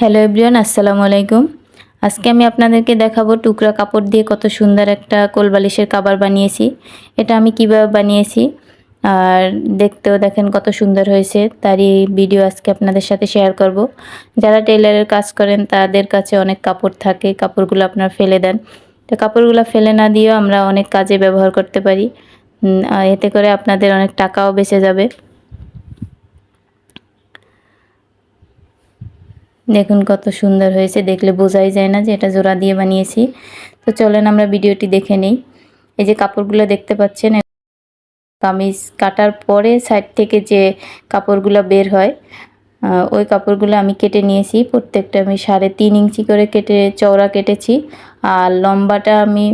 Hello everyone, আসসালামু আলাইকুম। আজকে আমি আপনাদেরকে দেখাবো টুকরা কাপড় দিয়ে কত সুন্দর একটা কোলবালিশের কাবার বানিয়েছি। এটা আমি কীভাবে বানিয়েছি আর দেখতেও দেখেন কত সুন্দর হয়েছে, তারই ভিডিও আজকে আপনাদের সাথে শেয়ার করব। যারা টেলারের কাজ করেন, তাদের কাছে অনেক কাপড় থাকে, কাপড়গুলো আপনারা ফেলে দেন। তো কাপড়গুলো ফেলে না দিয়েও আমরা অনেক কাজে ব্যবহার করতে পারি। এতে করে আপনাদের অনেক টাকাও বেঁচে যাবে। দেখুন কত সুন্দর হয়েছে, দেখলে বোঝাই যায় না যে এটা জোড়া দিয়ে বানিয়েছি। তো চলেন আমরা ভিডিওটি দেখে নিই। এই যে কাপড়গুলো দেখতে পাচ্ছেন, কামিজ কাটার পরে সাইড থেকে যে কাপড়গুলো বের হয় ওই কাপড়গুলো আমি কেটে নিয়েছি। প্রত্যেকটা আমি সাড়ে তিন ইঞ্চি করে কেটে, চওড়া কেটেছি। আর লম্বাটা আমি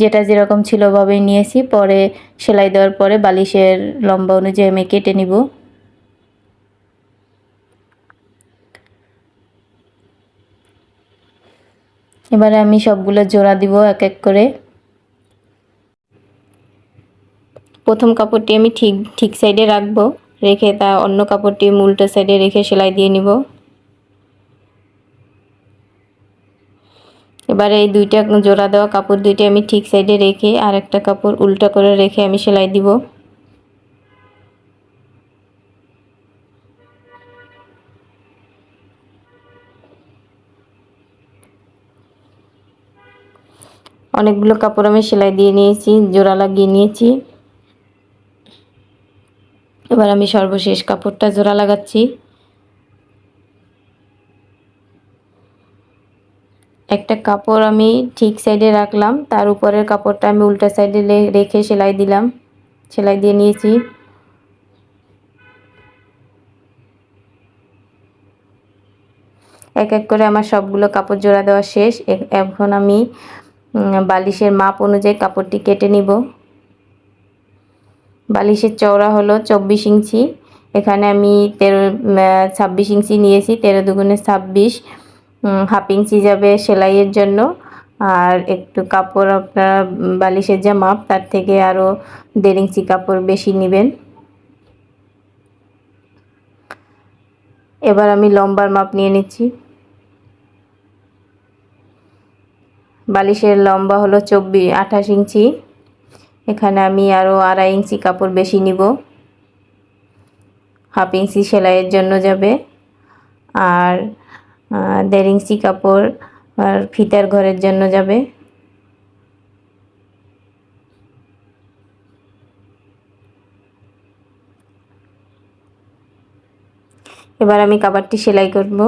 যেটা যেরকম ছিল ওভাবেই নিয়েছি। পরে সেলাই দেওয়ার পরে বালিশের লম্বা অনুযায়ী আমি কেটে নিব। এবারে আমি সবগুলো জোড়া দিব এক এক করে। প্রথম কাপড়টি আমি ঠিক ঠিক সাইডে রাখব, রেখে তা অন্য কাপড়টি উল্টো সাইডে রেখে সেলাই দিয়ে নিব। এবারে এই দুইটা জোড়া দেওয়া কাপড় দুইটা আমি ঠিক সাইডে রেখে আর একটা কাপড় উল্টা করে রেখে আমি সেলাই দিব। অনেকগুলো কাপড় আমি সেলাই দিয়ে নিয়েছি, জোড়া লাগিয়ে নিয়েছি। এবার আমি সর্বশেষ কাপড়টা জোড়া লাগাচ্ছি। একটা কাপড় আমি ঠিক সাইডে রাখলাম, তার উপরের কাপড়টা আমি উল্টা সাইডে রেখে সেলাই দিলাম, সেলাই দিয়ে নিয়েছি। এক এক করে আমার সবগুলো কাপড় জোড়া দেওয়া শেষ এখন আমি বালিশের মাপ অনুযায়ী কাপড়টি কেটে নিব। বালিশের চওড়া হলো চব্বিশ ইঞ্চি। এখানে আমি তেরো ছাব্বিশ ইঞ্চি নিয়েছি, তেরো দুগুণে ছাব্বিশ। হাফ ইঞ্চি যাবে সেলাইয়ের জন্য। আর একটু কাপড় আপনার বালিশের যা মাপ, তার থেকে আরও দেড় ইঞ্চি কাপড় বেশি নেবেন। এবার আমি লম্বার মাপ নিয়ে নিচ্ছি। বালিশের লম্বা হলো চব্বিশ আঠাশ ইঞ্চি। এখানে আমি আরও আড়াই ইঞ্চি কাপড় বেশি নিব। হাফ ইঞ্চি সেলাইয়ের জন্য যাবে। আর দেড় ইঞ্চি কাপড়, আর ফিতার ঘরের জন্য যাবে। এবার আমি কাবারটি সেলাই করব।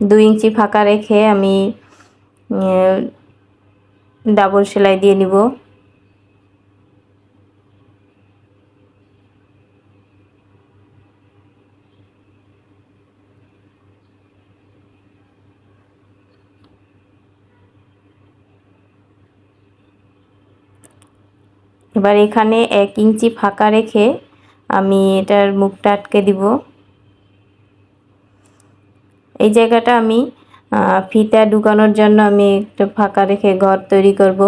দুই ইঞ্চি ফাঁকা রেখে আমি ডাবল সেলাই দিয়ে নিব। এবার এখানে এক ইঞ্চি ফাঁকা রেখে আমি এটার মুখটা আটকে দিব। এই জায়গাটা আমি ফিতা ঢুকানোর জন্য আমি একটু ফাঁকা রেখে ঘর তৈরি করব।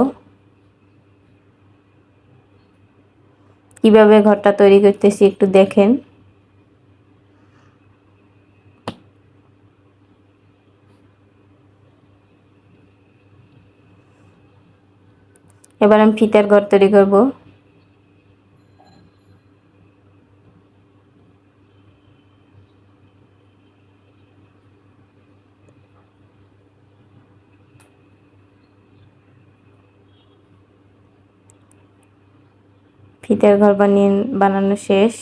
কীভাবে ঘরটা তৈরি করতেছি একটু দেখেন। এবার আমি ফিতার ঘর তৈরি করব। ফিতার ঘর বানিয়ে বানানো শেষ।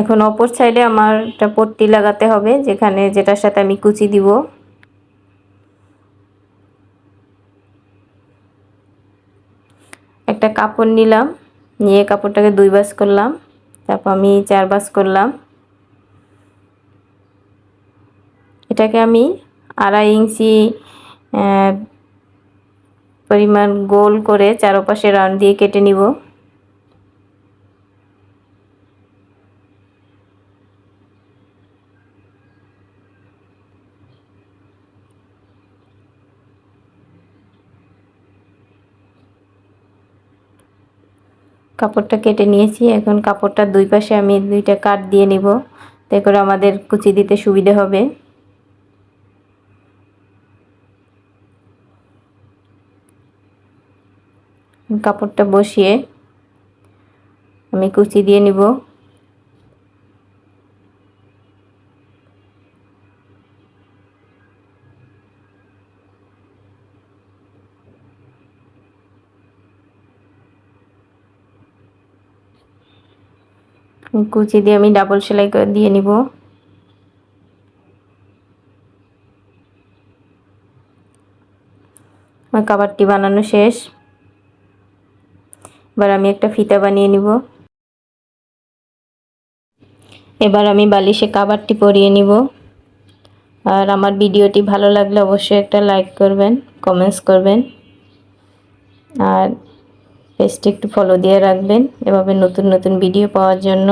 এখন অপর সাইডে আমার একটা পট্টি লাগাতে হবে, যেখানে যেটার সাথে আমি কুচি দিব। একটা কাপড় নিলাম, নিয়ে কাপড়টাকে দুই বাস করলাম, তারপর আমি চার বাস করলাম। এটাকে আমি আড়াই ইঞ্চি পরিমাণ গোল করে চারপাশে রাউন্ড দিয়ে কেটে নিব। কাপড়টা কেটে নিয়েছি। এখন কাপড়টা দুই পাশে আমি দুইটা কাট দিয়ে নিব। তাই করে আমাদের কুচি দিতে সুবিধে হবে। কাপড়টা বসিয়ে আমি কুচি দিয়ে নিব। কুচি দিয়ে আমি ডাবল সেলাই করে দিয়ে নিব। আমার কাবারটি বানানো শেষ। এবার আমি একটা ফিতা বানিয়ে নিব। এবার আমি বালিশে কাবারটি পরিয়ে নিব। আর আমার ভিডিওটি ভালো লাগলে অবশ্যই একটা লাইক করবেন, কমেন্টস করবেন। আর পেজটি একটু ফলো দিয়ে রাখবেন এভাবে নতুন নতুন ভিডিও পাওয়ার জন্য।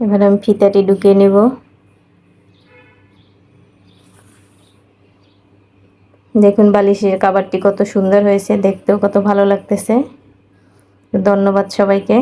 এবার আমি ফিতাটি ঢুকিয়ে নেব। দেখুন বালিশের কাবারটি কত সুন্দর হয়েছে দেখতেও কত ভালো লাগতেছে। ধন্যবাদ সবাইকে।